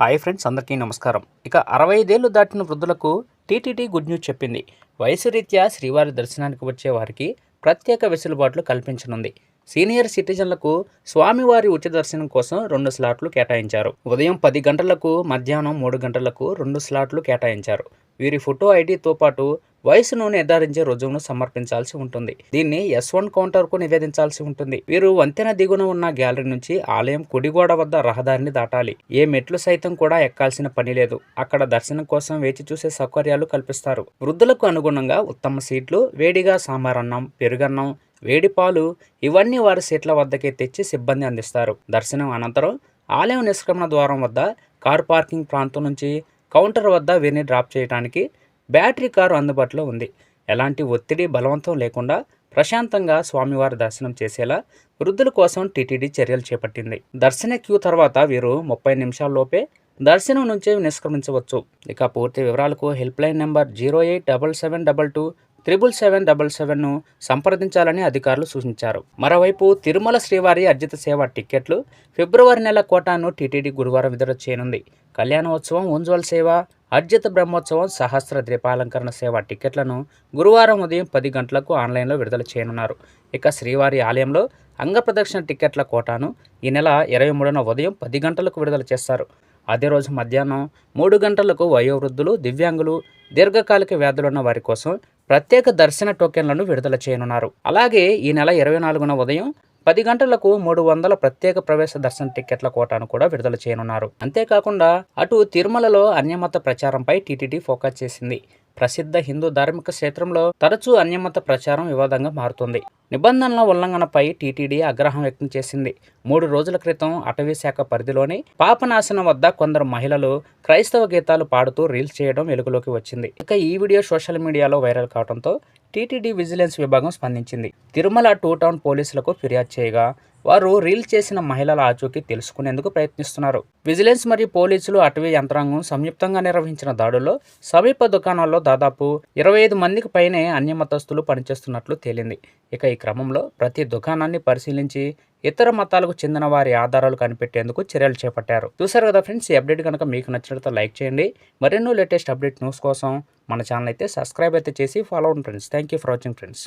Hi friends అందరికీ నమస్కారం. ఇక అరవై ఐదేళ్ళు దాటిన వృద్ధులకు టీటీడీ గుడ్ న్యూస్ చెప్పింది. వయసు రీత్యా శ్రీవారి దర్శనానికి వచ్చే వారికి ప్రత్యేక వెసులుబాట్లు కల్పించనుంది. సీనియర్ సిటిజన్లకు స్వామివారి ఉచిత దర్శనం కోసం రెండు స్లాట్లు కేటాయించారు. ఉదయం పది గంటలకు మధ్యాహ్నం మూడు గంటలకు రెండు స్లాట్లు కేటాయించారు. వీరి ఫోటో ఐడితో పాటు వయసును నిర్ధారించే రుజువును సమర్పించాల్సి ఉంటుంది. దీన్ని ఎస్ వన్ కౌంటర్కు నివేదించాల్సి ఉంటుంది. వీరు వంతెన దిగున ఉన్న గ్యాలరీ నుంచి ఆలయం కుడిగోడ వద్ద రహదారిని దాటాలి. ఏ మెట్లు సైతం కూడా ఎక్కాల్సిన పని లేదు. అక్కడ దర్శనం కోసం వేచి చూసే సౌకర్యాలు కల్పిస్తారు. వృద్ధులకు అనుగుణంగా ఉత్తమ సీట్లు వేడిగా సాంబారన్నం పెరుగన్నం వేడి పాలు ఇవన్నీ వారి సీట్ల వద్దకే తెచ్చి సిబ్బంది అందిస్తారు. దర్శనం అనంతరం ఆలయం నిష్క్రమణ ద్వారం వద్ద కార్ పార్కింగ్ ప్రాంతం నుంచి కౌంటర్ వద్ద వీరిని డ్రాప్ చేయడానికి బ్యాటరీ కారు అందుబాటులో ఉంది. ఎలాంటి ఒత్తిడి బలవంతం లేకుండా ప్రశాంతంగా స్వామివారి దర్శనం చేసేలా వృద్ధుల కోసం టీటీడీ చర్యలు చేపట్టింది. దర్శన క్యూ తర్వాత వీరు ముప్పై నిమిషాల్లోపే దర్శనం నుంచే నిష్క్రమించవచ్చు. ఇక పూర్తి వివరాలకు help line number zero eight double seven double two triple seven double సెవెన్ను సంప్రదించాలని అధికారులు సూచించారు. మరోవైపు తిరుమల శ్రీవారి అర్జిత సేవ టిక్కెట్లు ఫిబ్రవరి నెల కోటాను టీటీడీ గురువారం విడుదల చేయనుంది. కళ్యాణోత్సవం ఉంజ్వల్ సేవ అర్జిత బ్రహ్మోత్సవం సహస్ర దీపాలంకరణ సేవ టిక్కెట్లను గురువారం ఉదయం పది గంటలకు ఆన్లైన్లో విడుదల చేయనున్నారు. ఇక శ్రీవారి ఆలయంలో అంగప్రదక్షిణ టిక్కెట్ల కోటాను ఈ నెల ఇరవై మూడున ఉదయం పది గంటలకు విడుదల చేస్తారు. అదే రోజు మధ్యాహ్నం మూడు గంటలకు వయోవృద్ధులు దివ్యాంగులు దీర్ఘకాలిక వ్యాధులున్న వారి కోసం ప్రత్యేక దర్శన టోకెన్లను విడుదల చేయనున్నారు. అలాగే ఈ నెల ఇరవై నాలుగున ఉదయం పది గంటలకు మూడు వందల ప్రత్యేక ప్రవేశ దర్శన టిక్కెట్ల కోటాను కూడా విడుదల చేయనున్నారు. అంతేకాకుండా అటు తిరుమలలో అన్యమత ప్రచారంపై టీటీడీ ఫోకస్ చేసింది. ప్రసిద్ధ హిందూ ధార్మిక క్షేత్రంలో తరచూ అన్యమత ప్రచారం వివాదంగా మారుతుంది. నిబంధనల ఉల్లంఘనపై టీటీడీ ఆగ్రహం వ్యక్తం చేసింది. మూడు రోజుల క్రితం అటవీ శాఖ పరిధిలోని పాపనాశనం వద్ద కొందరు మహిళలు క్రైస్తవ గీతాలు పాడుతూ రీల్స్ చేయడం వెలుగులోకి వచ్చింది. ఇక ఈ వీడియో సోషల్ మీడియాలో వైరల్ కావడంతో టీటీడీ విజిలెన్స్ విభాగం స్పందించింది. తిరుమల టూ టౌన్ పోలీసులకు ఫిర్యాదు చేయగా వారు రీల్ చేసిన మహిళల ఆచూకీ తెలుసుకునేందుకు ప్రయత్నిస్తున్నారు. విజిలెన్స్ మరియు పోలీసులు అటవీ యంత్రాంగం సంయుక్తంగా నిర్వహించిన దాడుల్లో సమీప దుకాణాల్లో దాదాపు ఇరవై ఐదు మందికి పైనే అన్యమతస్తులు పనిచేస్తున్నట్లు తేలింది. ఇక ఈ క్రమంలో ప్రతి దుకాణాన్ని పరిశీలించి ఇతర మతాలకు చెందిన వారి ఆధారాలు కనిపెట్టేందుకు చర్యలు చేపట్టారు. చూసారు కదా ఫ్రెండ్స్ ఈ అప్డేట్ కనుక మీకు నచ్చినట్లయితే లైక్ చేయండి. మరెన్నో లేటెస్ట్ అప్డేట్ న్యూస్ కోసం మన ఛానల్ అయితే సబ్స్క్రైబ్ అయితే చేసి ఫాలో అవ్వండి friends. Thank you for watching friends.